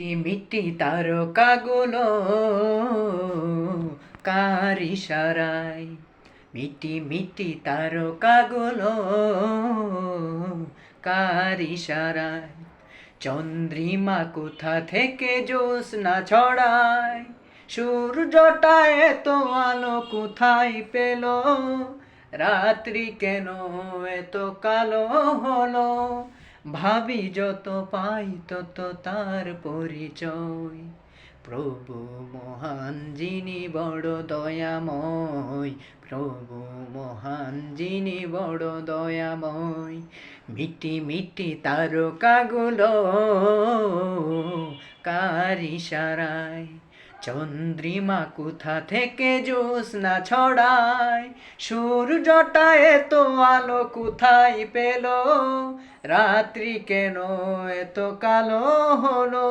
মিটি তারকাগুলো কার ইশারায় মিটি মিটি তারকাগুলো কার ইশারায় চন্দ্রিমা কোথা থেকে জ্যোৎস্না ছড়ায়? সূর্যটা এত আলো কোথায় পেল? রাত্রি কেন এত কালো হলো? ভাবি যত পাই তত তার পরিচয়। প্রভু মহান, যিনি বড় দয়াময়। প্রভু মহান, যিনি বড় দয়াময়। মিটি মিটি তারকাগুলো কার ইশারায় চন্দ্রিমা কোথা থেকে না ছড়ায়? সূর্যটা এত আলো কোথায় পেল? রাত্রি কেন এত কালো হলো?